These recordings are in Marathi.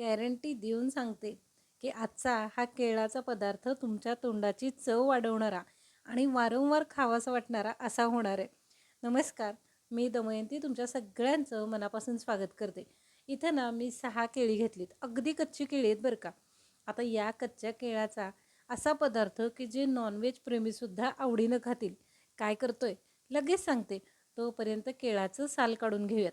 गॅरंटी देऊन सांगते की आजचा हा केळाचा पदार्थ तुमच्या तोंडाची चव वाढवणारा आणि वारंवार खावासा वाटणारा असा होणार आहे. नमस्कार मी दमयंती तुमच्या सगळ्यांचं मनापासून स्वागत करते. इथं ना मी सहा केळी घेतलीत. अगदी कच्ची केळी आहेत बरं का. आता या कच्च्या केळाचा असा पदार्थ की जे नॉनव्हेज प्रेमीसुद्धा आवडीनं खातील. काय करतोय? लगेच सांगते. तोपर्यंत केळाचं साल काढून घेऊयात.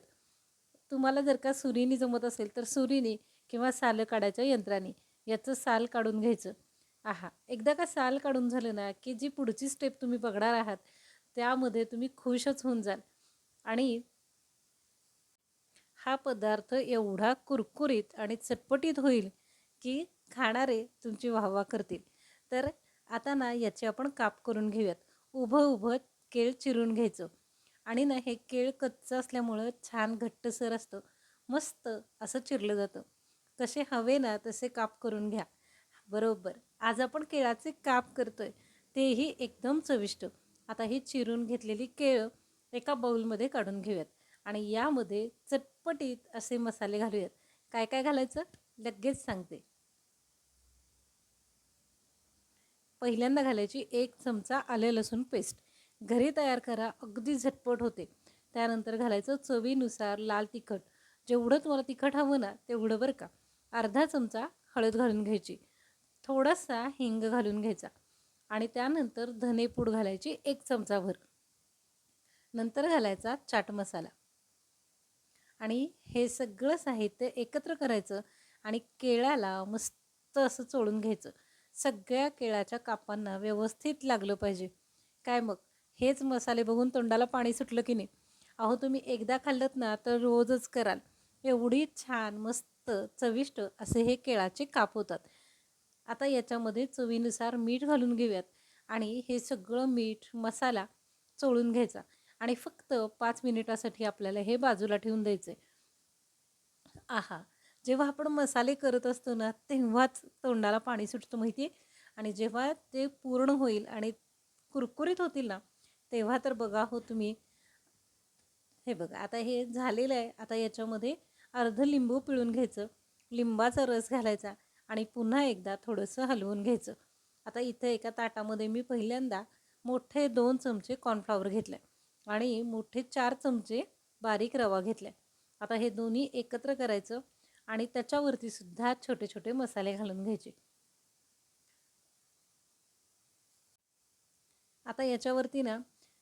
तुम्हाला जर का सुरीने जमत असेल तर सुरीने किंवा सालं काढायच्या यंत्राने. याचं साल काढून घ्यायचं. आहा एकदा का साल काढून झालं ना की जी पुढची स्टेप तुम्ही बघणार आहात त्यामध्ये तुम्ही खुशच होऊन जाल. आणि हा पदार्थ एवढा कुरकुरीत आणि चटपटीत होईल की खाणारे तुमची वाहवा करतील. तर आता ना याचे आपण काप करून घेऊयात. उभं उभं केळ चिरून घ्यायचं. आणि ना हे केळ कच्चं असल्यामुळं छान घट्टसर असतं. मस्त असं चिरलं जातं. कसे हवे ना तसे काप करून घ्या. बरोबर. आज आपण केळाचे काप करतोय तेही एकदम चविष्ट. आता ही चिरून घेतलेली केळं एका बाऊलमध्ये काढून घेऊयात आणि यामध्ये चटपटीत असे मसाले घालूयात. काय काय घालायचं? लगेच सांगते. पहिल्यांदा घालायची एक चमचा आले लसूण पेस्ट. घरी तयार करा अगदी झटपट होते. त्यानंतर घालायचं चवीनुसार लाल तिखट. जेवढं तुम्हाला तिखट हवं ना तेवढं बरं का. अर्धा चमचा हळद घालून घ्यायची. थोडासा हिंग घालून घ्यायचा. आणि त्यानंतर धनेपूड घालायची एक चमचाभर. नंतर घालायचा चाट मसाला. आणि हे सगळं साहित्य एकत्र करायचं आणि केळ्याला मस्त असं चोळून घ्यायचं. सगळ्या केळ्याच्या कापांना व्यवस्थित लागलं पाहिजे. काय मग? हेच मसाले बघून तोंडाला पाणी सुटलं की नाही? अहो तुम्ही एकदा खाल्लत ना तर रोजच कराल. एवढी छान मस्त चविष्ट असे हे केळाचे काप होतात. आता याच्यामध्ये चवीनुसार मीठ घालून घेऊयात आणि हे सगळं मीठ मसाला चोळून घ्यायचा आणि फक्त पाच मिनिटासाठी आपल्याला हे बाजूला ठेवून द्यायचे आहा जेव्हा आपण मसाले करत असतो ना तेव्हाच तोंडाला पाणी सुटतं माहिती आहे आणि जेव्हा ते पूर्ण होईल आणि कुरकुरीत होतील ना तेव्हा तर बघा हो तुम्ही. हे बघा आता हे झालेलं आहे. आता याच्यामध्ये अर्ध लिंबू पिळून घ्यायचं लिंबाचा रस घालायचा आणि पुन्हा एकदा थोडंसं हलवून घ्यायचं. आता इथं एका ताटामध्ये मी पहिल्यांदा मोठे दोन चमचे कॉर्नफ्लॉवर घेतले आणि मोठे चार चमचे बारीक रवा घेतला आता हे दोन्ही एकत्र करायचं आणि त्याच्यावरती सुद्धा छोटे छोटे मसाले घालून घ्यायचे. आता याच्यावरती ना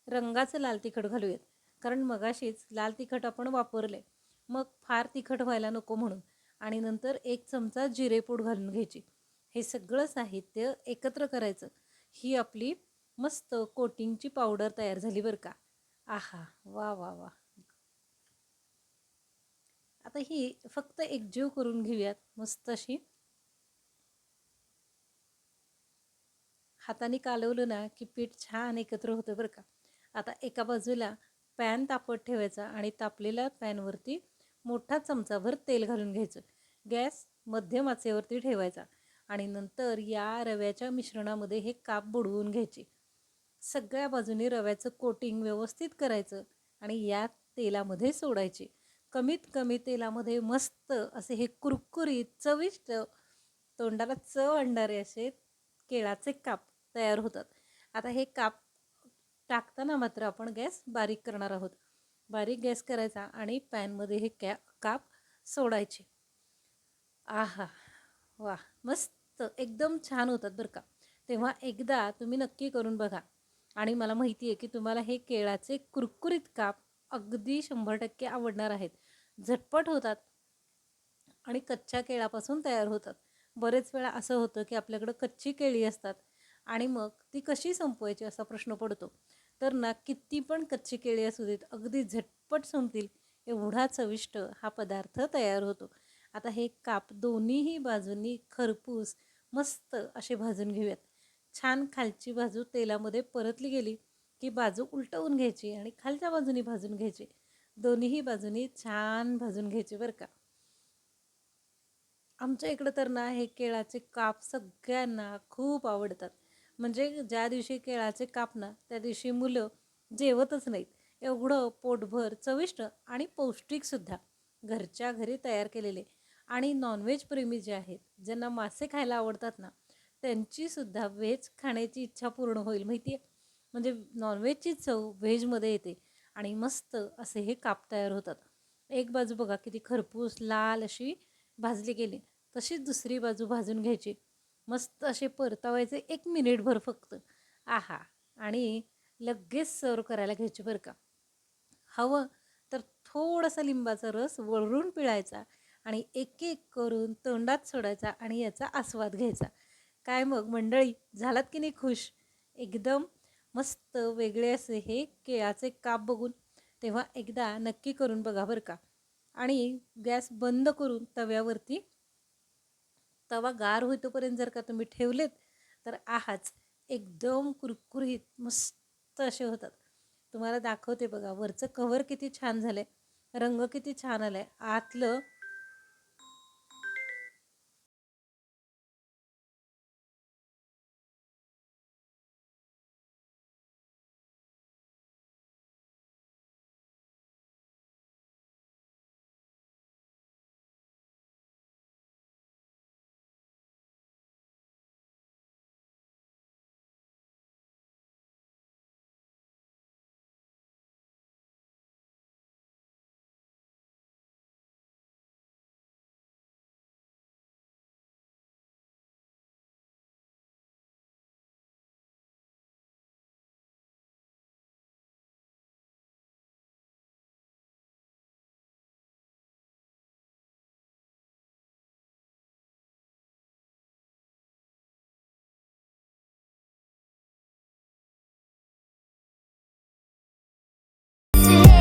रंगाचं लाल तिखट घालूयात. कारण मगाशीच लाल तिखट आपण वापरले मग फार तिखट व्हायला नको म्हणून. आणि नंतर एक चमचा जिरेपूड घालून घ्यायची. हे सगळं साहित्य एकत्र करायचं. ही आपली मस्त कोटिंगची पावडर तयार झाली बरं का. आहा वा वा वा. आता ही फक्त एकजीव करून घेऊयात. मस्त अशी. हाताने कालवलं ना की पीठ छान एकत्र होतं बरं का. आता एका बाजूला पॅन तापत ठेवायचा आणि तापलेल्या पॅनवरती मोठा चमचाभर तेल घालून घ्यायचं. गॅस मध्यम आचेवरती ठेवायचा आणि नंतर या रव्याच्या मिश्रणामध्ये हे काप बुडवून घ्यायचे. सगळ्या बाजूने रव्याचं कोटिंग व्यवस्थित करायचं आणि या तेलामध्ये सोडायचे. कमीत कमी तेलामध्ये मस्त असे हे कुरकुरीत चविष्ट तोंडाला चव आणणारे असे केळाचे काप तयार होतात. आता हे काप टाकताना मात्र आपण गॅस बारीक करणार आहोत. बारीक गॅस करायचा आणि पॅनमध्ये हे कॅ काप सोडायचे. आहा वा मस्त एकदम छान होतात बरं का. तेव्हा एकदा तुम्ही नक्की करून बघा. आणि मला माहिती आहे की तुम्हाला हे केळाचे कुरकुरीत काप अगदी शंभर टक्के आवडणार आहेत. झटपट होतात आणि कच्च्या केळापासून तयार होतात. बरेच वेळा असं होतं की आपल्याकडं कच्ची केळी असतात आणि मग ती कशी संपवायची असा प्रश्न पडतो. तर ना किती पण कच्ची केळी असू देत अगदी झटपट संपतील एवढा चविष्ट हा पदार्थ तयार होतो. आता हे काप दोन्हीही बाजूंनी खरपूस मस्त असे भाजून घेऊयात. छान खालची बाजू तेलामध्ये परतली गेली की बाजू उलटवून घ्यायची आणि खालच्या बाजूनी भाजून घ्यायची. दोन्हीही बाजूनी छान भाजून घ्यायचे बरं का. आमच्या इकडं तर ना हे केळाचे काप सगळ्यांना खूप आवडतात. म्हणजे ज्या दिवशी केळाचे काप ना त्या दिवशी मुलं जेवतच नाहीत. एवढं पोटभर चविष्ट आणि पौष्टिकसुद्धा घरच्या घरी तयार केलेले. आणि नॉनव्हेज प्रेमी जे आहेत ज्यांना मासे खायला आवडतात ना त्यांचीसुद्धा व्हेज खाण्याची इच्छा पूर्ण होईल माहिती आहे म्हणजे नॉनव्हेजची चव व्हेजमध्ये येते आणि मस्त असे हे काप तयार होतात. एक बाजू बघा किती खरपूस लाल अशी भाजली गेली. तशीच दुसरी बाजू भाजून घ्यायची. मस्त असे परतावायचे एक मिनिटभर फक्त. आहा आणि लगेच सर्व करायला घ्यायचे बरं का. हवं तर थोडासा लिंबाचा रस वळरून पिळायचा आणि एक एक करून तोंडात सोडायचा आणि याचा आस्वाद घ्यायचा. काय मग मंडळी झालात की नाही खुश? एकदम मस्त वेगळे असे हे केळाचे काप बघून तेव्हा एकदा नक्की करून बघा बरं का. आणि गॅस बंद करून तव्यावरती तवा गार होईतोपर्यंत जर का तुम्ही ठेवलेत तर आहाच. एकदम कुरकुरीत मस्त असे होतात. तुम्हाला दाखवते बघा वरचं कवर किती छान झालं आहे रंग किती छान आला आहे आतलं